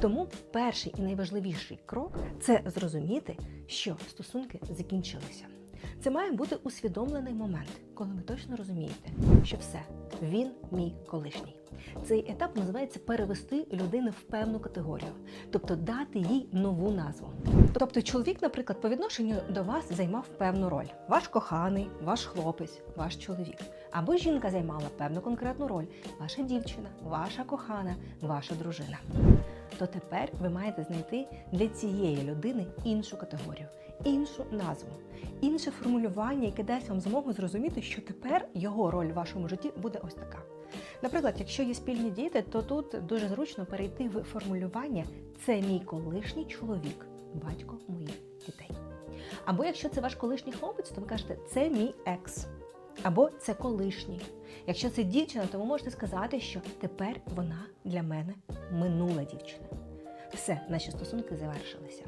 Тому перший і найважливіший крок це зрозуміти, що стосунки закінчилися. Це має бути усвідомлений момент, коли ви точно розумієте, що все, він мій колишній. Цей етап називається перевести людину в певну категорію, тобто дати їй нову назву. Тобто, чоловік, наприклад, по відношенню до вас займав певну роль: ваш коханий, ваш хлопець, ваш чоловік. Або жінка займала певну конкретну роль: ваша дівчина, ваша кохана, ваша дружина. То тепер ви маєте знайти для цієї людини іншу категорію, іншу назву, інше формулювання, яке дасть вам змогу зрозуміти, що тепер його роль в вашому житті буде ось така. Наприклад, якщо є спільні діти, то тут дуже зручно перейти в формулювання це мій колишній чоловік, батько моїх дітей. Або якщо це ваш колишній хлопець, то ви кажете це мій екс. Або це колишній. Якщо це дівчина, то ви можете сказати, що тепер вона для мене минула дівчина. Все, наші стосунки завершилися.